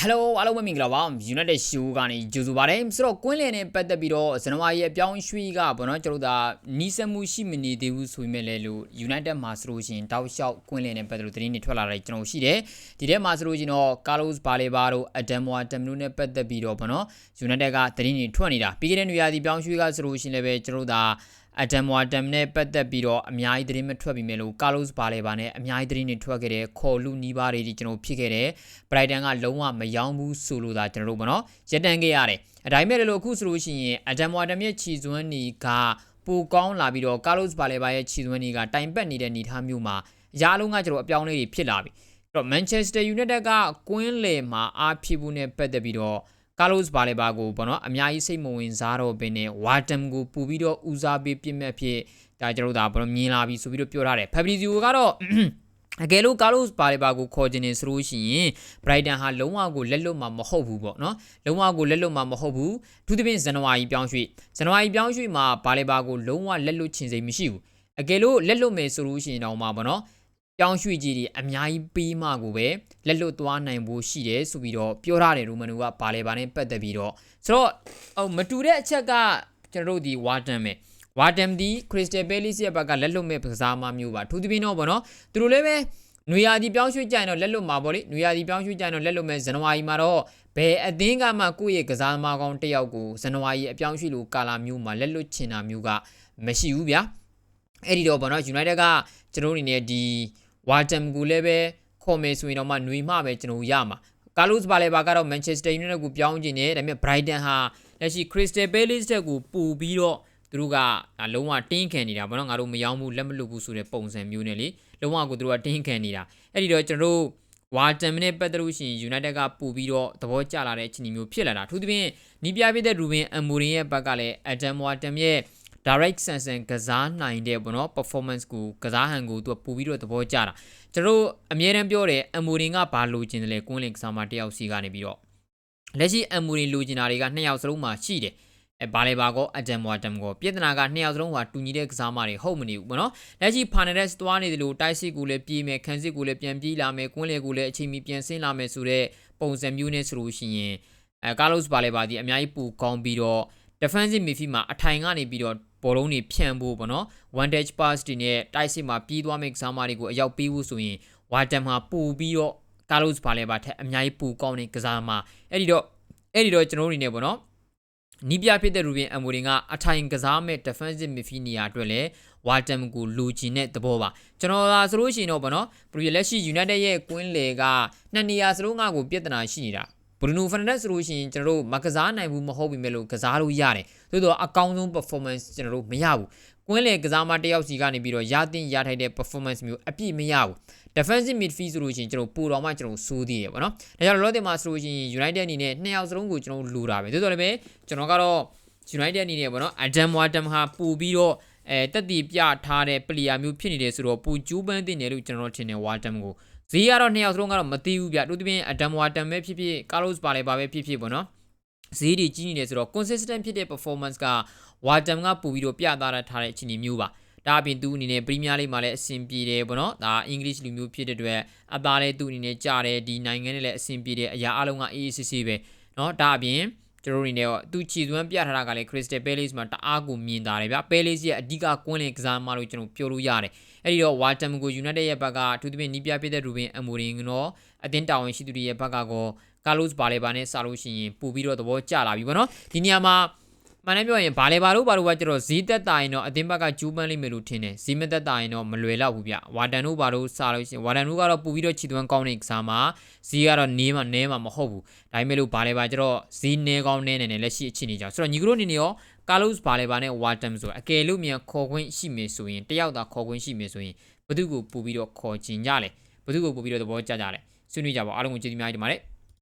Hello အားလုံးပဲမင်္ဂလာပါ United Show ကနေကြိုဆိုပါတယ်ဆိုတော့ကွင်းလင်နဲ့ပတ်သက်ပြီးတော့ဇန်နဝါရီအပြောင်းရွှေ့ကဘောနော်ကျွန်တော်တို့ဒါနီးစပ်မှုရှိမနေသေးဘူးဆိုပေမဲ့လည်းလို့ United မှာဆိုလို့ရှိရင်တောက်လျှောက်ကွင်းလင်နဲ့ပတ်သက်လို့သတင်းတွေထွက်လာတယ်ကျွန်တော်ရှိတယ်ဒီထဲမှာဆိုလို့ရှိရင်တော့ Carlos Baleba တို့ Adam Watem တို့နဲ့ပတ်သက်ပြီးတော့ဘောနော် United ကသတင်းတွေထွက်နေတာပြီးခဲ့တဲ့နေရာဒီပြောင်းရွှေ့ကဆိုလို့ရှိရင်လည်းပဲကျွန်တော်တို့ဒါ အဒမ်ဝါတမ်နဲ့ပတ်သက်ပြီးတော့အများကြီးသတင်းမထွက်ပြီးမဲ့လို့ကာလော့စ်ဘာလေဘာနဲ့အများကြီးသတင်းတွေထွက်ခဲ့တယ်ခေါ်လူနီးပါးတွေဒီကျွန်တော်ဖြစ်ခဲ့တယ်ဘရိုက်တန်ကလုံးဝမယောင်းဘူးဆိုလို့သာကျွန်တော်တို့ပေါ့နော်ရက်တန်ခဲ့ရတယ်အတိုင်းမဲ့လို့အခုဆိုလို့ရှိရင်အဒမ်ဝါတမ်ရဲ့ခြီစွမ်းနီကပိုကောင်းလာပြီးတော့ကာလော့စ်ဘာလေဘာရဲ့ခြီစွမ်းနီကတိုင်ပတ်နေတဲ့အနေအထားမျိုးမှာအရာလုံးကကျွန်တော်အပြောင်းလေးတွေဖြစ်လာပြီအဲ့တော့ Manchester United ကကွင်းလေမှာအားဖြစ်ဖို့နဲ့ပတ်သက်ပြီးတော့ ကာလော့စ်ဘာလေဘာကိုပေါ့နော်အများကြီးစိတ်မဝင်စားတော့ဘဲနဲ့ဝါတမ်ကိုပူပြီးတော့ဦးစားပေးပြစ်မဲ့ဖြစ်ဒါကျွန်တော်တို့ဒါဘောမြင်လာပြီဆိုပြီးတော့ပြောထားတယ်ဖက်ဘရီဇီယိုကတော့အကယ်လို့ကာလော့စ်ဘာလေဘာကိုခေါ်ခြင်းနေဆိုလို့ရှိရင်ဘရိုက်တန်ဟာလုံးဝကိုလက်လွတ်မှာမဟုတ်ဘူးပေါ့နော်လုံးဝကိုလက်လွတ်မှာမဟုတ်ဘူးအထူးသဖြင့်ဇန်နဝါရီပြောင်းရွှေ့ဇန်နဝါရီပြောင်းရွှေ့မှာဘာလေဘာကိုလုံးဝလက်လွတ်ခြင်းစိတ်မရှိဘူးအကယ်လို့လက်လွတ်မယ်ဆိုလို့ရှိရင်တော့မှာပေါ့နော် ပြောင်းရွှေ့ကြီးတွေအများကြီးပေးမှကိုပဲလက်လွတ်သွားနိုင်ဖို့ရှိတယ်ဆိုပြီးတော့ပြောထားတယ်ရိုမန်နူကဘာလဲဘာနဲ့ပတ်သက်ပြီးတော့ဆိုတော့ဟိုမတူတဲ့အချက်ကကျွန်တော်တို့ဒီဝါတန်ပဲဝါတမ်ဒီခရစ်စတယ်ပဲလစ်ရဲ့ဘက်ကလက်လွတ်မဲ့ကစားမမျိုးပါထူးသဖြင့်တော့ဗောနော်သူတို့လည်းပဲနွေရာသီပြောင်းရွှေ့ကြရင်တော့လက်လွတ်မှာပေါ့လေနွေရာသီပြောင်းရွှေ့ကြရင်တော့လက်လွတ်မဲ့ဇန်နဝါရီမှာတော့ဘယ်အသင်းကမှကိုယ့်ရဲ့ကစားသမားကောင်းတစ်ယောက်ကိုဇန်နဝါရီအပြောင်းရွှေ့လို့ကာလာမျိုးမှာလက်လွတ်ချင်တာမျိုးကမရှိဘူးဗျာအဲ့ဒီတော့ဗောနော် United ကကျွန်တော်အနေနဲ့ဒီ ဝါတမ်ကိုလည်းပဲခေါ်မယ်ဆိုရင်တော့မှຫນွေမှပဲကျွန်တော်ရမှာကာလုစ်ဘာလေဘာကတော့ Manchester United ကိုပြောင်းကျင်တယ်ဒါပေမဲ့ Brighton ဟာလက်ရှိ Crystal Palace တက်ကိုပူပြီးတော့သူတို့ကလုံးဝတင်းခံနေတာဘောနော်ငါတို့မယောင်းဘူးလက်မလွတ်ဘူးဆိုတဲ့ပုံစံမျိုးနဲ့လေလုံးဝကိုသူတို့ကတင်းခံနေတာအဲ့ဒီတော့ကျွန်တော်တို့ဝါတမ်နဲ့ပတ်သက်လို့ရှိရင် United ကပူပြီးတော့သဘောကျလာတဲ့အခြေအနေမျိုးဖြစ်လာတာအထူးသဖြင့်နီးပြပြတဲ့ Ruben Amorim ရဲ့ဘက်ကလည်း Adam Watem ရဲ့ direct sense ကစားနိုင်တဲ့ပေါ့နော် performance ကိုကစားဟန်ကိုသူကပူပြီးတော့သဘောကျတာကျွန်တော်အမြဲတမ်းပြောတယ်အမူရင်ကဘာလိုချင်တယ်လဲကွင်းလင်ကစားမတယောက်စီကနေပြီးတော့လက်ရှိအမူရင်လိုချင်တာတွေကနှစ်ယောက်စလုံးမှာရှိတယ်အဲဘာလဲပါကောအဂျမ်ဝါတမ်ကောပြဿနာကနှစ်ယောက်စလုံးကတူညီတဲ့ကစားမတွေဟုတ်မနေဘူးပေါ့နော်လက်ရှိဖာနယ်ရက်စ်သွားနေတယ်လို့တိုက်စစ်ကိုလည်းပြေးမယ်ခန်းစစ်ကိုလည်းပြန်ပြေးလာမယ်ကွင်းလေကိုလည်းအချိန်မီပြန်ဆင်းလာမယ်ဆိုတော့ပုံစံမျိုးနဲ့ဆိုလို့ရှိရင်အဲကာလော့စ်ဘာလဲပါဒီအများကြီးပူကောင်းပြီးတော့ defensive midfield မှာအထိုင်ကနေပြီးတော့ ဘောလုံးတွေဖြန့်ဖို့ပေါ့နော် one dash pass တွေနဲ့တိုက်စစ်မှာပြီးသွားမယ့်ကစားမတွေကိုအရောက်ပေးဖို့ဆိုရင်ဝါတမ်မှာပူပြီးတော့ကာလော့စ်ဘာလဲပါထက်အများကြီးပူကောင်းတဲ့ကစားမအဲ့ဒီတော့အဲ့ဒီတော့ကျွန်တော်တို့နေနေပေါ့နော်နီးပြဖြစ်တဲ့ရူဘင်အမိုရင်ကအထိုင်ကစားမဲ့ defensive midfield နေရာအတွက်လည်းဝါတမ်ကိုလူချင်တဲ့သဘောပါကျွန်တော်သာဆိုလို့ရှိရင်တော့ဗောနော်ပရီလက်ရှိ United ရဲ့ကွင်းလေကနှစ်နေရာစလုံးကကိုပြဿနာရှိနေတာ ဘရူနိုဖာနက်ဆိုလို့ရှိရင်ကျွန်တော်တို့မကစားနိုင်ဘူးမဟုတ်ပြီမဲ့လို့ကစားလို့ရတယ်သို့တော့အကောင်းဆုံး performance ကျွန်တော်တို့မရဘူးကွင်းလေကစားမတယောက်စီကနေပြီးတော့ရတင်ရထိုက်တဲ့ performance မျိုးအပြည့်မရဘူး defensive midfield ဆိုလို့ရှိရင်ကျွန်တော်ပူတော်မှကျွန်တော်စိုးသေးတယ်ပေါ့နော်ဒါကြောင့်လောတင်မှာဆိုလို့ရှိရင် United အနေနဲ့နှစ်ယောက်စလုံးကိုကျွန်တော်လိုတာပဲသို့တော်လည်းပဲကျွန်တော်ကတော့ United အနေနဲ့ပေါ့နော် Adam Watem ဟာပူပြီးတော့အဲတက်တီပြထားတဲ့ player မျိုးဖြစ်နေတယ်ဆိုတော့ပူကျူးပန်းတင်တယ်လို့ကျွန်တော်ထင်တယ် Watem ကို ဈေးကတော့နှစ်ယောက်စလုံးကတော့မတီးဘူးဗျတို့တပြင်းအဒမ်ဝါတန်ပဲဖြစ်ဖြစ်ကာလို့စ်ပါလေပါပဲဖြစ်ဖြစ်ပေါ့နော်ဈေးတွေကြီးနေတယ်ဆိုတော့ consistent ဖြစ်တဲ့ performance ကဝါတမ်ကပူပြီးတော့ပြသတာထားတဲ့အခြေအနေမျိုးပါဒါအပြင်သူအနေနဲ့ပရီးမီးယားလိမှာလည်းအဆင်ပြေတယ်ပေါ့နော်ဒါအင်္ဂလိပ်လူမျိုးဖြစ်တဲ့အတွက်အသားလည်းသူအနေနဲ့ကြားတယ်ဒီနိုင်ငံနဲ့လည်းအဆင်ပြေတယ်အရာအလုံးကအေးအေးဆေးဆေးပဲနော်ဒါအပြင် ကျွန်တော်တို့အနေနဲ့သူချီသွမ်းပြထားတာကလည်း Crystal Palace မှာတအားကိုမြင်တာတယ်ဗျ Palace ရဲ့အဓိကကွင်းလင်ကစားမလို့ကျွန်တော်ပြောလို့ရတယ်အဲ့ဒီတော့ Waterm ကို United ရဲ့ဘက်ကအထူးသဖြင့်နီးပြပြတဲ့ Ruben Amorim တော့အတင်းတာဝန်ရှိသူတွေရဲ့ဘက်ကကော Carlos Baleba နဲ့စလို့ရှိရင်ပူပြီးတော့သဘောကျလာပြီပေါ့နော်ဒီနေရာမှာ မှန်တယ်ပြောရင်ဘာလဲဘာလို့ဘာလို့ကကျတော့ဈေးသက်တာရင်တော့အတင်းဘက်ကကျူးပန်းလိမ့်မယ်လို့ထင်တယ်ဈေးမသက်တာရင်တော့မလွယ်တော့ဘူးဗျဝါတန်တို့ဘာလို့စားလို့ရှိရင်ဝါတန်တို့ကတော့ပူပြီးတော့ခြေသွမ်းကောင်းတဲ့ကစားမှာဈေးကတော့နေမှနဲမှမဟုတ်ဘူးဒါပေမဲ့လို့ဘာလဲဘာကျတော့ဈေးနဲကောင်းနဲနေနေလက်ရှိအခြေအနေကြောင့်ဆိုတော့ညီကတို့အနေနဲ့ရောကာလုစ်ဘာလဲဘာနဲ့ဝါတန်ဆိုအကယ်လို့မြန်ခေါ်ခွင့်ရှိမယ်ဆိုရင်တယောက်သာခေါ်ခွင့်ရှိမယ်ဆိုရင်ဘသူကိုပူပြီးတော့ခေါ်ချင်ကြလဲဘသူကိုပူပြီးတော့သဘောကျကြလဲဆွေးနွေးကြပါအားလုံးကိုကျေးဇူးများကြီးတင်ပါတယ်